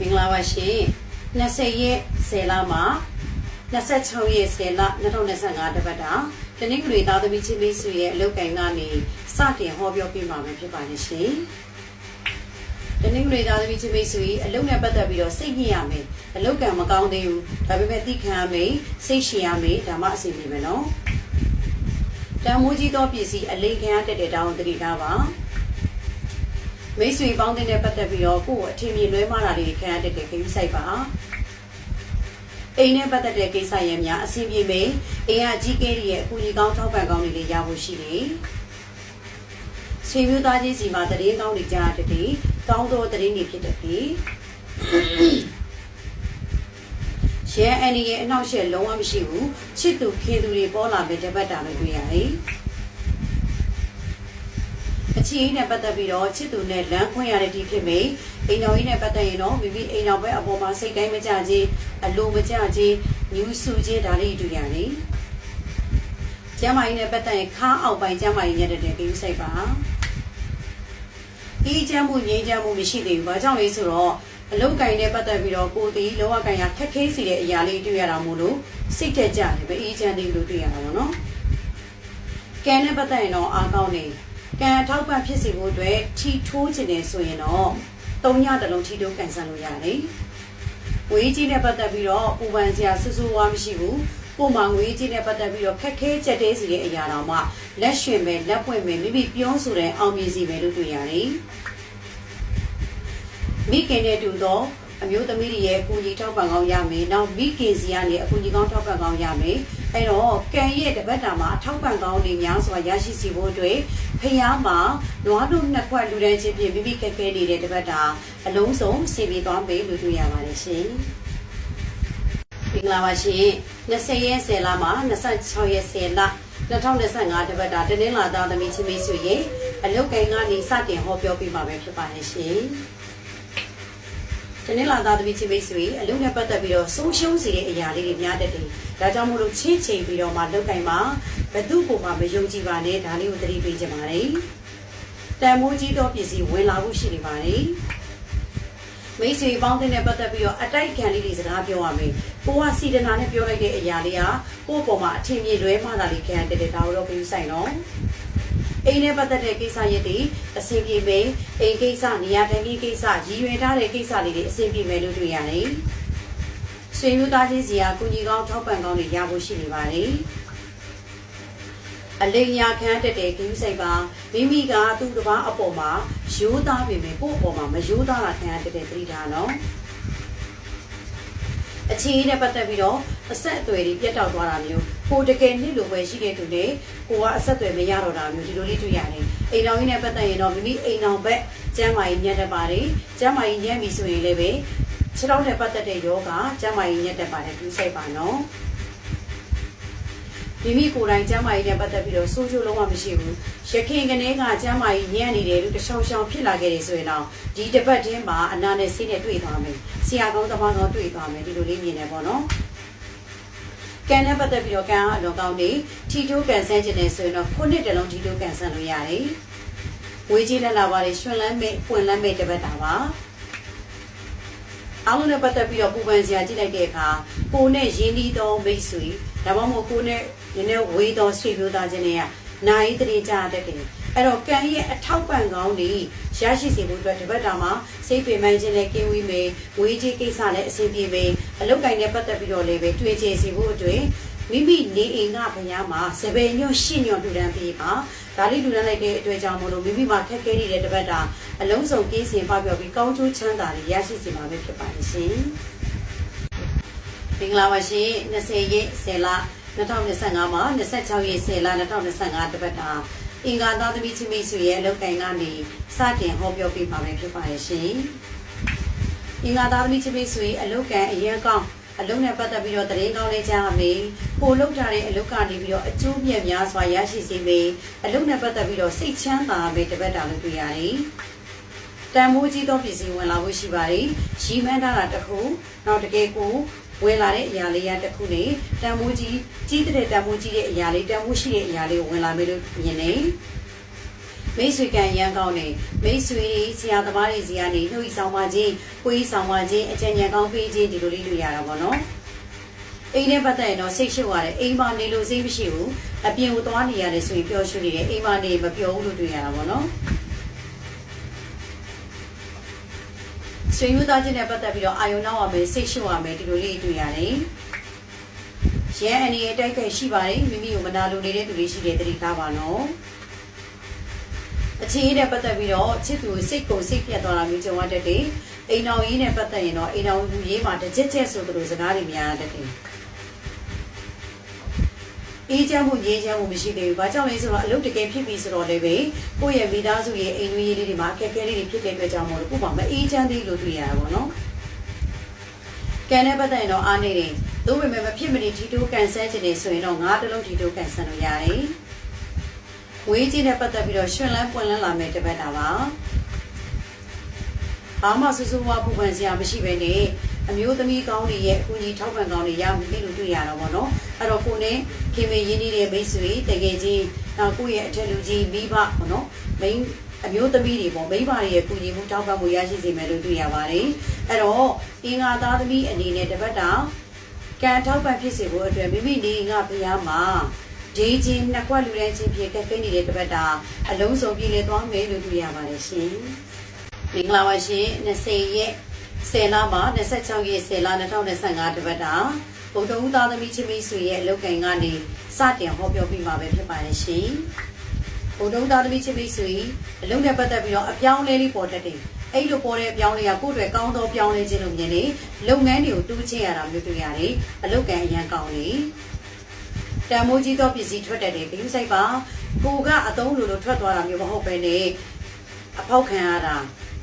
မင်္ဂလာပါရှင်20ရက်10လမှာ26ရက်10လ2025တပတ်တာတနင်္ဂနွေသားသမီးချင်းမိတ်ဆွေရဲ့အလုပ်ကိုင်ကနေစတင်ဟောပြောပြမှာပဲဖြစ်ပါတယ်ရှင်တနင်္ဂနွေသားသမီးချင်းမိတ်ဆွေအလုပ်နဲ့ပတ်သက်ပြီးတော့စိတ်ညစ်ရမယ်အလုပ်ကံမကောင်းသေးဘူးဒါပေမဲ့သိခံရမယ်စိတ်ရှင်ရမယ်ဒါမှအဆင်ပြေမယ်နော်တန်မိုးကြီးသောပစ္စည်းအလိမ်ခံရတတ်တဲ့တောင်းတတိထားပါ မိတ်ဆွေပေါင်းတဲ့ပတ်သက်ပြီးတော့ကိုယ့်ကိုအထင်မြင်လွဲမှားတာတွေခံရတတ်တဲ့ကိစ္စပါအိမ်နဲ့ပတ်သက်တဲ့ကိစ္စရဲ့များအဆင်ပြေမယ်အိမ်ကအကြီးကဲရဲ့အကူအညီကောင်းထောက်ပံ့ကောင်းတွေလည်းရဖို့ရှိတယ်ဆွေမျိုးသားချင်းစီမှာတရင်ကောင်းတွေကြားတည်းကောင်းသောတရင်တွေဖြစ်တတ်တယ်ရဲအန်ဒီရဲ့အနောက်ရှက်လုံးဝမရှိဘူးချစ်သူခင်သူတွေပေါ်လာပဲတပတ်တာပဲတွေ့ရတယ် အချီးနဲ့ပတ်သက်ပြီးတော့ချစ်သူနဲ့လမ်းခွင့်ရတဲ့ဒီဖြစ်မေအိမ်တော်ကြီးနဲ့ပတ်သက်ရင်တော့မိမိအိမ်တော်ဘက်အပေါ်မှာစိတ်တိုင်းမကြခြင်းအလိုမကြခြင်းညူးဆူခြင်းဒါလေးတွေ့ရတယ်ကျမ်းမာရေးနဲ့ပတ်သက်ရင်ခါအောက်ပိုင်းကျမ်းမာရေးညက်တဲ့ကိစ္စစိတ်ပါအေးချမ်းမှုငြိမ်းချမ်းမှုမရှိသေးဘူး။ဘာကြောင့်လဲဆိုတော့အလုတ်ကင်နဲ့ပတ်သက်ပြီးတော့ကိုယ်တီလောကကင်ရခက်ခဲစီတဲ့အရာလေးတွေ့ရတာမို့လို့စိတ်ထက်ကြတယ်ပဲအေးချမ်းသေးလို့တွေ့ရတာပေါ့နော်။ကံနဲ့ပတ်သက်ရင်တော့အားကောင်းနေ ကံအထောက်ပံ့ဖြစ်စေဖို့အတွက်ထီထိုးခြင်းနေဆိုရင်တော့သုံးညတလုံးထီထိုးကန်ဆယ်လို့ရတယ်။ဝေးကြီးနဲ့ပတ်သက်ပြီးတော့ပူပန်စရာဆူဆူဝါမရှိဘူး။ကိုမငွေကြီးနဲ့ပတ်သက်ပြီးတော့ခက်ခဲကြက်တဲစီတဲ့အရာတော်မှလက်ရှင်ပဲလက်ပွင့်ပဲမိမိပြောဆိုတဲ့အောင်မြင်စီပဲလို့တွေ့ရတယ်။မိခင်နဲ့တူသော အမျိုးသမီးတွေရဲ့အကူကြီးထောက်ပံ့ကောင်းရမယ်။နောက်မိခင်စီကနေအကူကြီးကောင်းထောက်ပံ့ကောင်းရမယ်။အဲတော့ကံရဲ့တပတ်တာမှာအထောက်ပံ့ကောင်းတွေများစွာရရှိစီဖို့အတွက်ဖျားမှာနွားတို့နှစ်ခွက်လူတန်းချင်းဖြင့်မိမိခက်ခဲနေတဲ့တပတ်တာအလုံးစုံစီပြီးသွားမယ်လို့တွေ့ရပါတယ်ရှင်။မင်္ဂလာပါရှင်20ရက်10လမှာ26ရက်10လ2025တပတ်တာတနင်္လာသားသမီးချင်းမိတ်ဆွေရဲ့အလုတ်ကိုင်းကနေစတင်ဟောပြောပြမှာပဲဖြစ်ပါတယ်ရှင် တနင်္လာသားသမီးချင်းမိတ်ဆွေအလုတ်နဲ့ပတ်သက်ပြီးတော့ဆုံးရှုံးစေတဲ့အရာလေးတွေများတတ်တယ်ဒါကြောင့်မို့လို့ချင်းချိန်ပြီးတော့မှလုတ်ကိုင်းမှာဘသူ့ကိုမှမယုံကြည်ပါနဲ့ဒါလေးကိုသတိပေးကြပါမယ်တန်မိုးကြီးသောပစ္စည်းဝင်လာဖို့ရှိနေပါတယ်မိတ်ဆွေပေါင်းတဲ့ပတ်သက်ပြီးတော့အတိုက်ခံလေးတွေစကားပြောရမယ်။ကိုကစီဒနာနဲ့ပြောလိုက်တဲ့အရာလေးကကိုယ့်ပေါ်မှာအထင်မြင်လွဲမှသာလေးခံရတဲ့ဒါတော့ပြီးဆိုင်တော့။ အိမ်နဲ့ပတ်သက်တဲ့ကိစ္စရက်တွေအဆင်ပြေမယ်။အိမ်ကိစ္စနေရာတိုင်းကိစ္စရည်ရွယ်ထားတဲ့ကိစ္စလေးတွေအဆင်ပြေမယ်လို့တွေ့ရတယ်။ဆွေမျိုးသားချင်းစီကကုညီကောင်းထောက်ပံ့ကောင်းတွေရဖို့ရှိနေပါတယ်။အလိညာခံတက်တဲ့ဂိမ်းစိတ်ပါမိမိကသူ့တစ်ပါးအပေါ်မှာရိုးသားပေမဲ့ကိုယ့်အပေါ်မှာမရိုးသားတာခံရတဲ့သတိထားနော်အခြေအနေနဲ့ပတ်သက်ပြီးတော့အဆက်အသွယ်တွေပြတ်တောက်သွားတာမျိုး ကိုတကယ်နှစ်လိုပဲရှိတဲ့သူတွေကိုကအဆက်အသွယ်မရတော့တာမျိုးဒီလိုလေးတွေ့ရတယ်အိမ်တော်ကြီးနဲ့ပတ်သက်ရင်တော့မိမိအိမ်တော်ဘက်ကျမ်းမာရေးညက်တတ်ပါတယ်ကျမ်းမာရေးညက်ပြီဆိုရင်လည်းပဲခြေထောက်နဲ့ပတ်သက်တဲ့ယောဂကျမ်းမာရေးညက်တတ်ပါတယ်သူစိတ်ပါနော်မိမိကိုယ်တိုင်ကျမ်းမာရေးနဲ့ပတ်သက်ပြီးတော့ဆိုးကျိုးလုံးဝမရှိဘူးရခင်ကနေကကျမ်းမာရေးညံ့နေတယ်လို့တရှောင်ရှောင်ဖြစ်လာခဲ့တယ်ဆိုရင်တော့ဒီတစ်ပတ်ချင်းမှာအနာနဲ့ဆေးနဲ့တွေ့သွားမယ်ဆရာကောင်းသမားကောင်းတွေ့သွားမယ်ဒီလိုလေးမြင်နေပေါ့နော် ကံနဲ့ပတ်သက်ပြီးတော့ကံအလွန်ကောင်းနေထီတိုးကန်ဆန်းခြင်းနဲ့ဆိုရင်တော့ခုနှစ်တလုံးထီတိုးကန်ဆန်းလို့ရတယ်ဝေးကြီးလက်လာပါလေရွှင်လန်းမဲ့ပွင့်လန်းမဲ့တစ်ပတ်တာပါအားလုံးနဲ့ပတ်သက်ပြီးတော့ပူပန်စရာကြည့်လိုက်တဲ့အခါကိုနဲ့ရင်းနှီးသောမိတ်ဆွေဒါမှမဟုတ်ကိုနဲ့နည်းနည်းဝေးသောဆွေမျိုးသားချင်းတွေကနိုင်တရေကြတတ်တယ် အဲ့တော့ကံရဲ့အထောက်ပံ့ကောင်းတွေရရှိစေဖို့အတွက်ဒီဘက်တာမှာစိတ်ပင်ပန်းခြင်းနဲ့ကင်းဝေးမယ်ဝေးကြီးကိစ္စနဲ့အဆင်ပြေမယ်အလုတ်ကင်နဲ့ပတ်သက်ပြီးတော့လည်းပဲတွေ့ချေစေဖို့အတွက်မိမိနေအိမ်ကဘုရားမှာစပယ်ညွန့်ရှင့်ညွန့်ထူတန်းပြီးပါဒါလေးထူတန်းလိုက်တဲ့အတွက်ကြောင့်မလို့မိမိမှာခက်ခဲနေတဲ့တပတ်တာအလုံးစုံကင်းစင်ဖောက်ပြောပြီးကောင်းကျိုးချမ်းသာတွေရရှိစေမှာပဲဖြစ်ပါလိမ့်ရှင်မင်္ဂလာပါရှင်20ရက်10လ2025မှာ26ရက်10လ2025တပတ်တာ အင်္ဂါသားသမီးချင်းမိတ်ဆွေရဲ့အလုပ်ကိုင်ကနေစတင်ဟောပြောပေးပါမယ်ဖြစ်ပါရဲ့ရှင်။အင်္ဂါသားသမီးချင်းမိတ်ဆွေအလုပ်ကန်အရင်ကောင်းအလုပ်နဲ့ပတ်သက်ပြီးတော့တရင်ကောင်းလေးကြားရမယ်။ကိုလုပ်ထားတဲ့အလုပ်ကနေပြီးတော့အကျိုးမြတ်များစွာရရှိစေမယ်။အလုပ်နဲ့ပတ်သက်ပြီးတော့စိတ်ချမ်းသာမယ်တပတ်တာလို့တွေ့ရတယ်။တန်မိုးကြီးသောပစ္စည်းဝင်လာဖို့ရှိပါတယ်။ရီမန်းထားတာတစ်ခုနောက်တကယ်ကို ဝင်လာတဲ့အရာလေးရတစ်ခုနဲ့တန်မိုးကြီးကြီးတဲ့တန်မိုးကြီးတဲ့အရာလေးတန်မိုးရှိတဲ့အရာလေးကိုဝင်လာမယ်လို့မြင်နေမိတ်ဆွေကံရန်ကောင်းနေမိတ်ဆွေတွေဆရာသမားတွေစီကနေနှုတ်ဤဆောင်ပါခြင်းကိုယ်ဤဆောင်ပါခြင်းအကြံဉာဏ်ကောင်းပေးခြင်းဒီလိုလေးတွေ့ရတာပေါ့နော်အိမ်နဲ့ပတ်သက်ရင်တော့စိတ်ရှုပ်ရတယ်အိမ်မှာနေလို့စိတ်မရှိဘူးအပြင်ကိုသွားနေရတယ်ဆိုရင်ပျော်ရွှင်နေတယ်အိမ်မှာနေမပျော်ဘူးလို့တွေ့ရတာပေါ့နော် ဆွေမျိုးသားချင်းနဲ့ပတ်သက်ပြီးတော့အာယုံနောက်ရမယ်စိတ်ရှုပ်ရမယ်ဒီလိုလေးတွေ့ရတယ်ရဲအနေနဲ့တိုက်ခိုက်ရှိပါတယ်မိမိကိုမနာလိုနေတဲ့သူတွေရှိတယ်တတိထားပါနော်အခြေအနေနဲ့ပတ်သက်ပြီးတော့ချစ်သူစိတ်ကိုစိတ်ပြတ်သွားတာမျိုးကြုံရတတ်တယ်အိမ်အောင်ရေးနဲ့ပတ်သက်ရင်တော့အိမ်အောင်ရေးမှာတစ်ချက်ချက်ဆိုသလိုစကားတွေများတတ်တယ် အေးချမ်းမှုငြိမ်းချမ်းမှုမရှိသေးဘူး။ဘာကြောင့်လဲဆိုတော့အလုပ်တကယ်ဖြစ်ပြီဆိုတော့လည်းပဲကိုယ့်ရဲ့မိသားစုရဲ့အိမ်တွင်းရေးလေးတွေမှာအခက်အခဲလေးတွေဖြစ်တဲ့အတွက်ကြောင့်မို့လို့ကို့မှာမအေးချမ်းသေးလို့တွေ့ရတာပေါ့နော်။ကံနဲ့ပတ်သက်ရင်တော့အားနေတယ်။သို့ပေမဲ့မဖြစ်မနေထီတိုးကန်ဆယ်ချင်နေဆိုရင်တော့ငါးတစ်လုံးထီတိုးကန်ဆယ်လို့ရတယ်။ဝေးကြီးနဲ့ပတ်သက်ပြီးတော့ရှင်လန်းပွင့်လန်းလာမယ်တပတ်တာပါ။ဘာမှစူးစူးဝါပူပန်စရာမရှိဘဲနဲ့အမျိုးသမီးကောင်းတွေရဲ့အကူအညီထောက်ပံ့ကောင်းတွေရမယ်လို့တွေ့ရတော့ဗောနော် အဲ့တော့ကိုနဲ့ခင်မင်းရင်းနှီးတဲ့မိတ်ဆွေတကယ်ချင်းနောက်ကိုယ့်ရဲ့အထက်လူကြီးမိဘဗောနော်မိန်းအမျိုးသမီးတွေပေါ့မိဘတွေရဲ့ကူညီမှုထောက်ပံ့မှုရရှိစေမယ်လို့တွေ့ရပါတယ်အဲ့တော့အင်္ဂါသားသမီးအနေနဲ့တပတ်တာကံထောက်ပံ့ဖြစ်စေဖို့အတွက်မိမိနေငါဖျားမှာဒေးချင်းနှစ်ခွက်လူတဲ့ချင်းဖြစ်ကက်ကိနေတဲ့တပတ်တာအလုံးစုံပြည်လေသွားမယ်လို့တွေ့ရပါတယ်ရှင်မင်္ဂလာပါရှင်20ရက်10လမှာ26ရက်10လ2025တပတ်တာ ဗုဒ္ဓဦးသားသမီးချင်းမိတ်ဆွေရဲ့အလုပ်ကိုင်ကနေစတင်ဟောပြောပြမှာပဲဖြစ်ပါတယ်ရှင်ဗုဒ္ဓဦးသားသမီးချင်းမိတ်ဆွေအလုပ်နဲ့ပတ်သက်ပြီးတော့အပြောင်းလဲလေးပေါ်တတ်တယ်အဲ့လိုပေါ်တဲ့အပြောင်းလဲကကိုယ့်အတွက်ကောင်းသောပြောင်းလဲခြင်းလို့မြင်နေလုပ်ငန်းတွေကိုတူးချရတာမျိုးတွေ့ရတယ်အလုပ်ကန်အရန်ကောင်းနေတန်မိုးကြီးသောပစ္စည်းထွက်တတ်တယ်ဂရုစိုက်ပါကိုကအသုံးလိုလိုထွက်သွားတာမျိုးမဟုတ်ပဲနဲ့အဖောက်ခံရတာ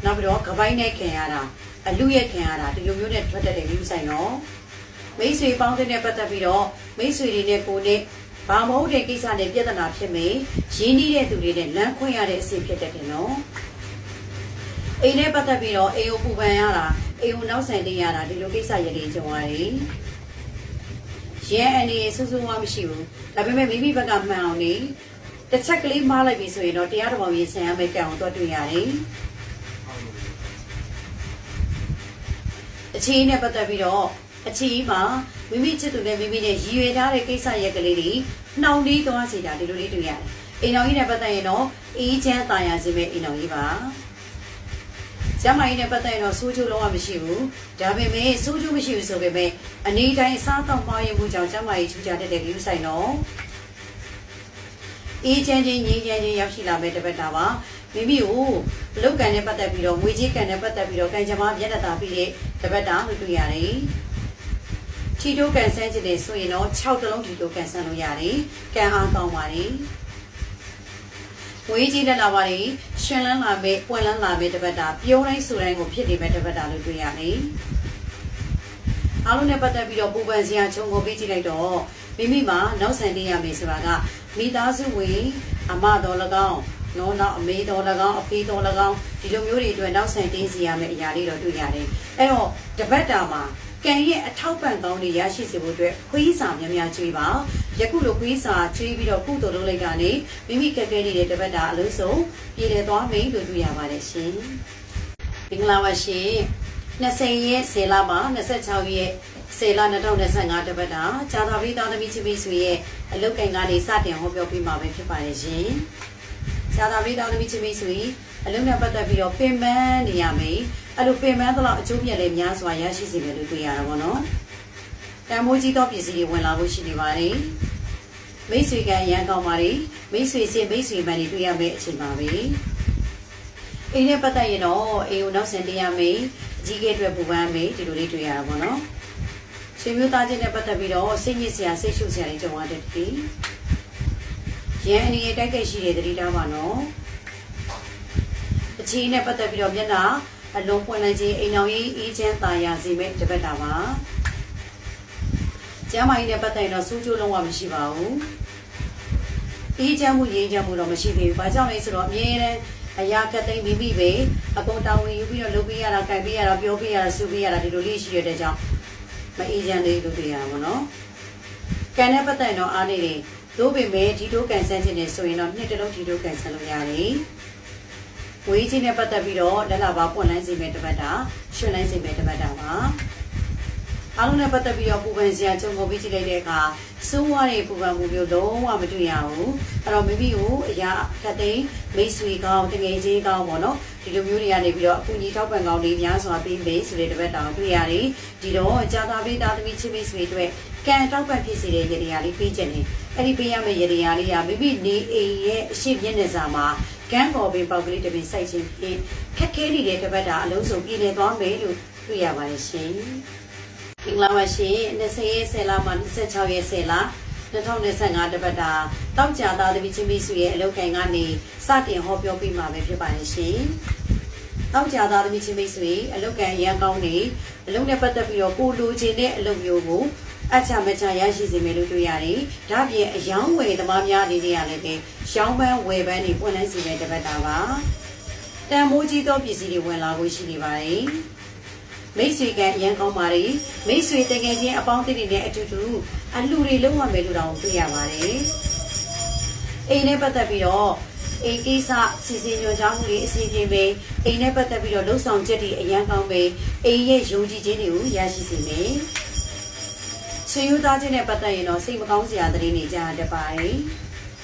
နောက်ပြီးတော့ကပိုင်းနဲ့ခံရတာအလူရဲ့ခံရတာဒီလိုမျိုးနဲ့ထွက်တတ်တယ်ဂရုစိုက်နော် မိတ်ဆွေပေါင်းတဲ့နဲ့ပတ်သက်ပြီးတော့မိတ်ဆွေတွေနဲ့ကိုနဲ့ဘာမဟုတ်တဲ့ကိစ္စနဲ့ပြဿနာဖြစ်မယ်ရင်းနှီးတဲ့သူတွေနဲ့လမ်းခွင့်ရတဲ့အစီဖြစ်တတ်တယ်နော်အိမ်နဲ့ပတ်သက်ပြီးတော့အိမ်ကိုပူပန်ရတာအိမ်ကိုနောက်ဆန်တင်ရတာဒီလိုကိစ္စရည်ကြုံရတယ်ရဲအနေဆူဆူဝါမရှိဘူးဒါပေမဲ့မိမိဘက်ကမှန်အောင်နေတစ်ချက်ကလေးမားလိုက်ပြီဆိုရင်တော့တရားတော်ရင်ဆန်ရမယ့်ကံအောင်တော့တွေ့ရတယ်အခြေအနေနဲ့ပတ်သက်ပြီးတော့ အခြေအနေမှာမိမိချစ်သူနဲ့မိမိနဲ့ရည်ရွယ်ထားတဲ့ကိစ္စရက်ကလေးတွေနှောင်နှီးသွားစေတာဒီလိုလေးတွေ့ရတယ်အိမ်တော်ကြီးနဲ့ပတ်သက်ရင်တော့အေးချမ်းတာယာစေမဲ့အိမ်တော်ကြီးပါကျမကြီးနဲ့ပတ်သက်ရင်တော့စိုးချိုးလုံးဝမရှိဘူးဒါပေမဲ့စိုးချိုးမရှိဘူးဆိုပေမဲ့အနေတိုင်းအစားတော့မှားရင်မှုကြောင့်ကျမကြီးချူကြတဲ့တဲ့လူဆိုင်တော့အေးချမ်းချင်းငြိမ်းချမ်းချင်းရောက်ရှိလာမဲ့တပတ်တာပါမိမိကိုလုတ်ကန်နဲ့ပတ်သက်ပြီးတော့ငွေကြီးကန်နဲ့ပတ်သက်ပြီးတော့ကံကြမ္မာမျက်နှာသာပြီးတဲ့တပတ်တာလို့တွေ့ရတယ် ထီတိုးကန်ဆန်းခြင်းတွေဆိုရင်တော့6တလုံးထီတိုးကန်ဆန်းလို့ရတယ်ကံအားကောင်းပါတယ်ဝေးကြီးတက်လာပါလေရှင်လန်းလာမဲ့ပွင့်လန်းလာမဲ့တပတ်တာပြုံးတိုင်းဆိုတိုင်းကိုဖြစ်နေမဲ့တပတ်တာလို့တွေ့ရတယ်အားလုံးနဲ့ပတ်သက်ပြီးတော့ပူပန်စရာခြုံကိုပေးကြည့်လိုက်တော့မိမိမှာနောက်ဆန်တင်ရမယ်ဆိုတာကမိသားစုဝင်အမတော်၎င်းနော်နောက်အမေတော်၎င်းအဖေတော်၎င်းဒီလိုမျိုးတွေအတွက်နောက်ဆန်တင်းစီရမယ့်အရာလေးတော့တွေ့ရတယ်အဲ့တော့တပတ်တာမှာ ကံရဲ့အထောက်ပံ့ကောင်းတွေရရှိစေဖို့အတွက်ခွေးစာများများကျွေးပါယခုလိုခွေးစာကျွေးပြီးတော့ကုသိုလ်လုပ်လိုက်တာနဲ့မိမိကက်ကဲနေတဲ့တပတ်တာအလို့ဆုံးပြည်လည်သွားမယ်လို့တွေ့ရပါတယ်ရှင်မင်္ဂလာပါရှင်20ရက်10လမှာ26ရက်10လ2025တပတ်တာဇာတာပရိသသမီးချင်းမိတ်ဆွေရဲ့အလုတ်ကင်ကနေစတင်ဟောပြောပေးမှာပဲဖြစ်ပါတယ်ရှင်ဇာတာပရိသသမီးချင်းမိတ်ဆွေ အလုံးနဲ့ပတ်သက်ပြီးတော့ပင်ပန်းနေရမယ်အဲ့လိုပင်ပန်းတော့အကျိုးမြတ်လည်းများစွာရရှိစေမယ်လို့တွေ့ရတာပေါ့နော်တန်မိုးကြီးသောပစ္စည်းတွေဝင်လာဖို့ရှိနေပါတယ်မိတ်ဆွေကရန်ကောင်းပါလေမိတ်ဆွေစင်မိတ်ဆွေမှန်တွေတွေ့ရမယ့်အချိန်ပါပဲအိမ်နဲ့ပတ်သက်ရင်တော့အိမ်ကိုနောက်ဆင်တင်ရမယ်အကြီးကဲအတွက်ပူပန်းမယ်ဒီလိုလေးတွေ့ရတာပေါ့နော်ဆွေမျိုးသားချင်းနဲ့ပတ်သက်ပြီးတော့စိတ်ညစ်စရာစိတ်ရှုစရာတွေကြုံရတဲ့တည်းရန်အနေနဲ့တိုက်ခိုက်ရှိတဲ့တတိထားပါနော် အချင်းနဲ့ပတ်သက်ပြီးတော့မျက်နှာအလုံးပွင့်လိုက်ခြင်းအိမ်အောင်ရေးအေးချမ်းသာယာစေမဲ့တပတ်တာပါကျမ်းမာရေးနဲ့ပတ်သက်ရင်တော့စူးကျိုးလုံးဝမရှိပါဘူးအေးချမ်းမှုရင်းချမ်းမှုတော့မရှိသေးဘူးဘာကြောင့်လဲဆိုတော့အမြဲတမ်းအရာကသိမ့်မိမိပဲအကုန်တောင်းဝင်ယူပြီးတော့လုပ်ပေးရတာကြိုက်ပေးရတာပြောပေးရတာစူပေးရတာဒီလိုလေးရှိရတဲ့ကြောင့်မအေးချမ်းသေးလို့တွေ့ရတာပေါ့နော်ကံနဲ့ပတ်သက်ရင်တော့အားနေတယ်သို့ပေမဲ့ဒီတိုးကန်ဆန်းခြင်းနဲ့ဆိုရင်တော့နှစ်တလုံးဒီတိုးကန်ဆန်းလို့ရတယ် ဝေးချင်းနဲ့ပတ်သက်ပြီးတော့လက်လာပါပွင့်လိုင်းစီမဲ့တပတ်တာရွှင်လိုင်းစီမဲ့တပတ်တာပါအားလုံးနဲ့ပတ်သက်ပြီးတော့ပူပန်စရာကြုံကုန်ပြီးကြည့်လိုက်တဲ့အခါစိုးဝါးတဲ့ပူပန်မှုမျိုးလုံးဝမတွေ့ရဘူးအဲ့တော့မိမိကိုအရာခတ်သိမ်းမိတ်ဆွေကောင်းတငယ်ချင်းကောင်းပေါ့နော်ဒီလိုမျိုးတွေကနေပြီးတော့အကူကြီးထောက်ပံ့ကောင်းလေးများစွာပေးပေးဆိုတဲ့တပတ်တာကိုတွေ့ရတယ်ဒီတော့ကြာသာပေးသားသမီးချင်းမိတ်ဆွေတို့ကံထောက်ပံ့ဖြစ်စေတဲ့ရေရာလေးပေးချက်နေအဲ့ဒီပေးရမယ့်ရေရာလေးကမိမိနေအိမ်ရဲ့အရှိမျက်နှာစာမှာ ကန်းပေါ်ပင်ပေါက်ကလေးတစ်ပင်စိုက်ခြင်းဖြင့်ခက်ခဲနေတဲ့တပတ်တာအလုံးစုံပြည်နေသွားမယ်လို့တွေ့ရပါတယ်ရှင်။မင်္ဂလာပါရှင်20ရက်10လမှ26ရက်10လ2025တပတ်တာတောက်ကြသားသမီးချင်းမိတ်ဆွေရဲ့အလုပ်ကိုင်ကနေစတင်ဟောပြောပြမှာပဲဖြစ်ပါတယ်ရှင်။တောက်ကြသားသမီးချင်းမိတ်ဆွေအလုပ်ကိုင်ရန်ကောင်းနေအလုပ်နဲ့ပတ်သက်ပြီးတော့ကိုလိုချင်တဲ့အလုပ်မျိုးကို အချမချရရှိစေမယ်လို့တွေ့ရတယ်။ဒါ့ပြင်အယောင်းဝယ်သမားများအနေနဲ့လည်းပဲရောင်းပန်းဝယ်ပန်းတွေပွင့်လန်းစီတဲ့တပတ်တာပါ။တန်မိုးကြီးသောပစ္စည်းတွေဝင်လာဖို့ရှိနေပါတယ်။မိတ်ဆွေကအရန်ကောင်းပါလေမိတ်ဆွေတကယ်ချင်းအပေါင်းအသင်းတွေနဲ့အတူတူအလှူတွေလုံးဝမယ်လို့တောင်တွေ့ရပါတယ်။အိမ်နဲ့ပတ်သက်ပြီးတော့အိမ်ကိစ္စစီစဉ်ညွှန်ကြားမှုတွေအစီအစဉ်ပဲအိမ်နဲ့ပတ်သက်ပြီးတော့လှုပ်ဆောင်ချက်တွေအရန်ကောင်းပဲအိမ်ရဲ့ယုံကြည်ခြင်းတွေကိုရရှိစေမယ်။ ဆွေမျိုးသားချင်းနဲ့ပတ်သက်ရင်တော့စိတ်မကောင်းစရာသတင်းတွေကြားတတ်ပါတယ်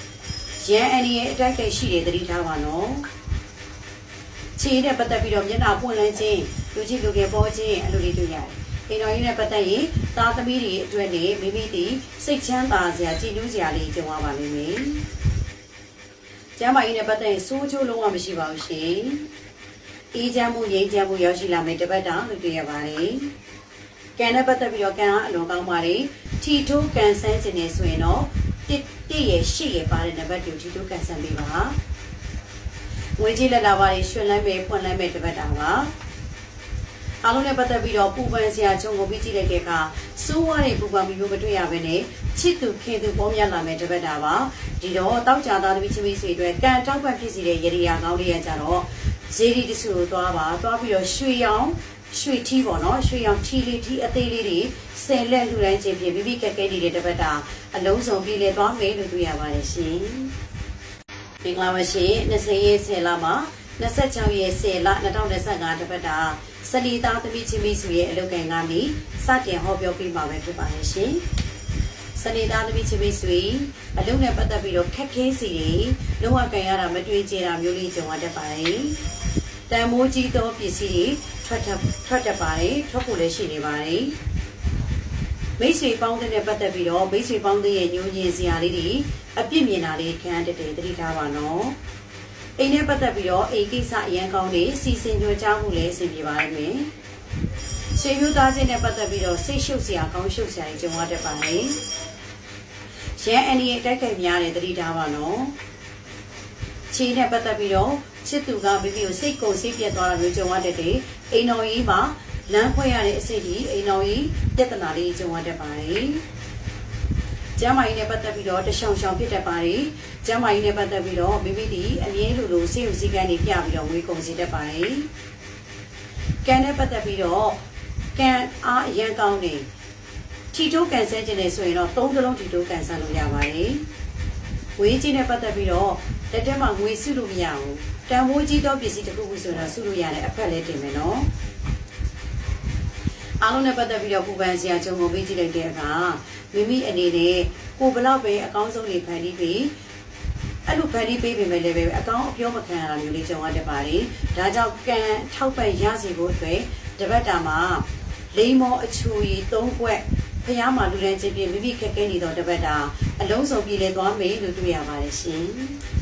။ရန်အန်ဒီရဲ့အတိုက်ခိုက်ရှိတဲ့သတိထားပါနော်။ခြေနဲ့ပတ်သက်ပြီးတော့မျက်နှာပွင့်လန်းခြင်းလူကြီးလူငယ်ပေါ်ခြင်းအလိုတွေတွေ့ရတယ်။အိမ်တော်ကြီးနဲ့ပတ်သက်ရင်သားသမီးတွေအတွက်နေမိမိဒီစိတ်ချမ်းသာစရာကြည်နူးစရာလေးကြုံရပါလိမ့်မယ်။ကျမ်းမာရေးနဲ့ပတ်သက်ရင်စိုးချိုးလုံးဝမရှိပါဘူးရှင်။အေးချမ်းမှုငြိမ်းချမ်းမှုရောက်ရှိလာမယ်တပတ်တာလို့တွေ့ရပါတယ်။ ကံနဲ့ပတ်သက်ပြီးတော့ကံကအလွန်ကောင်းပါတယ်။ထီထိုးကံဆန်းခြင်းနေဆိုရင်တော့တစ်တစ်ရဲ့ရှစ်ရဲ့ပါတဲ့နံပါတ်ကိုထီထိုးကံဆန်းပေးပါ။ငွေကြီးလက်လာပါရွှင်လန်းပဲဖွင့်လန်းပဲတပတ်တာပါ။အားလုံးနဲ့ပတ်သက်ပြီးတော့ပူပန်စရာချုံကိုပြီးကြည့်လိုက်တဲ့အခါစိုးဝါးတွေပူပန်ပြီးမျိုးမတွေ့ရဘဲနဲ့ချစ်သူခင်သူပေါ်များလာမယ်တပတ်တာပါဒီတော့တောက်ကြသားသမီးချင်းမိတ်ဆွေတွေကံတောက်ပတ်ဖြစ်စီတဲ့ရေရာကောင်းလေးရကြတော့ဇေဒီတဆူကိုသွားပါသွားပြီးတော့ရွှေရောင် ရွှေထီးပေါ့နော်ရွှေရောင်ထီးလေးထီးအသေးလေးတွေဆယ်လက်လှူတိုင်းချင်းဖြစ်ပြီးပြီးကက်ကဲနေတဲ့တပတ်တာအလုံးစုံပြည်လေသွားမယ်လို့တွေ့ရပါတယ်ရှင်မင်္ဂလာပါရှင်20ရက်10လမှာ26ရက်10လ2025တပတ်တာစလီသားသမီးချင်းမိတ်ဆွေရဲ့အလုပ်ကိုင်ကနေစတင်ဟောပြောပြမှာပဲဖြစ်ပါတယ်ရှင်စနေသားသမီးချင်းမိတ်ဆွေအလုပ်နဲ့ပတ်သက်ပြီးတော့ခက်ခဲစီတွေလုံးဝကြင်ရတာမတွေ့ကြတာမျိုးလေးကြုံရတတ်ပါတယ် တန်မိုးကြီးသောပစ္စည်းတွေထွက်ထွက်ထွက်တတ်ပါတယ်ထွက်ဖို့လည်းရှိနေပါတယ်မိတ်ဆွေပေါင်းတဲ့ပတ်သက်ပြီးတော့မိတ်ဆွေပေါင်းတဲ့ရဲ့ညိုညင်စရာလေးတွေအပြစ်မြင်တာလေးခံတတ်တယ်သတိထားပါနော်အိမ်နဲ့ပတ်သက်ပြီးတော့အိမ်ကိစ္စအရန်ကောင်းတွေစီစဉ်ကြကြမှုလည်းအဆင်ပြေပါလိမ့်မယ်။ရှေးမျိုးသားချင်းနဲ့ပတ်သက်ပြီးတော့စိတ်ရှုပ်စရာကောင်းရှုပ်စရာတွေကြုံရတတ်ပါလေ။ရန်အန်ဒီရဲ့တိုက်ခိုက်များတဲ့သတိထားပါနော်။ခြေနဲ့ပတ်သက်ပြီးတော့ ချစ်သူကမိမိကိုစိတ်ကုန်စိတ်ပြတ်သွားတာမျိုးကြုံရတတ်တယ်။အိမ်တော်ကြီးမှာလမ်းခွဲရတဲ့အစိတ်ကြီးအိမ်တော်ကြီးပြဿနာလေးကြုံရတတ်ပါလေ။ကျမ်းမာရေးနဲ့ပတ်သက်ပြီးတော့တရှောင်ရှောင်ဖြစ်တတ်ပါတယ်။ကျမ်းမာရေးနဲ့ပတ်သက်ပြီးတော့မိမိဒီအမြဲလိုလိုစိတ်ယူစည်းကမ်းတွေပြပြီးတော့ဝေးကုန်စေတတ်ပါတယ်။ကံနဲ့ပတ်သက်ပြီးတော့ကံအားအရန်ကောင်းနေထီတိုးကန်ဆယ်ခြင်းနဲ့ဆိုရင်တော့သုံးကလုံးထီတိုးကန်ဆယ်လို့ရပါတယ်။ဝေးကြီးနဲ့ပတ်သက်ပြီးတော့လက်ထဲမှာငွေစုလို့မရဘူး။ တန်ဖိုးကြီးသောပစ္စည်းတစ်ခုခုဆိုတော့စုလို့ရတယ်အဖက်လည်းတင်မယ်နော်။အားလုံးနဲ့ပတ်သက်ပြီးတော့ပူပန်စရာကြုံကိုပေးကြည့်လိုက်တဲ့အခါမိမိအနေနဲ့ကိုဘလောက်ပဲအကောင်းဆုံးတွေဖန်တီးပြီးအဲ့လိုဖန်တီးပေးပေမဲ့လည်းပဲအကောင်းအပြောမခံရတာမျိုးလေးကြုံရတတ်ပါတယ်။ဒါကြောင့်ကံထောက်ပံ့ရစေဖို့အတွက်တပတ်တာမှာလိမ္မောအချူရီ၃ခွက်ဖျားမှာလူတန်းချင်းပြမိမိခက်ခဲနေတော့တပတ်တာအလုံးစုံပြည်လဲသွားမယ်လို့တွေ့ရပါတယ်ရှင်။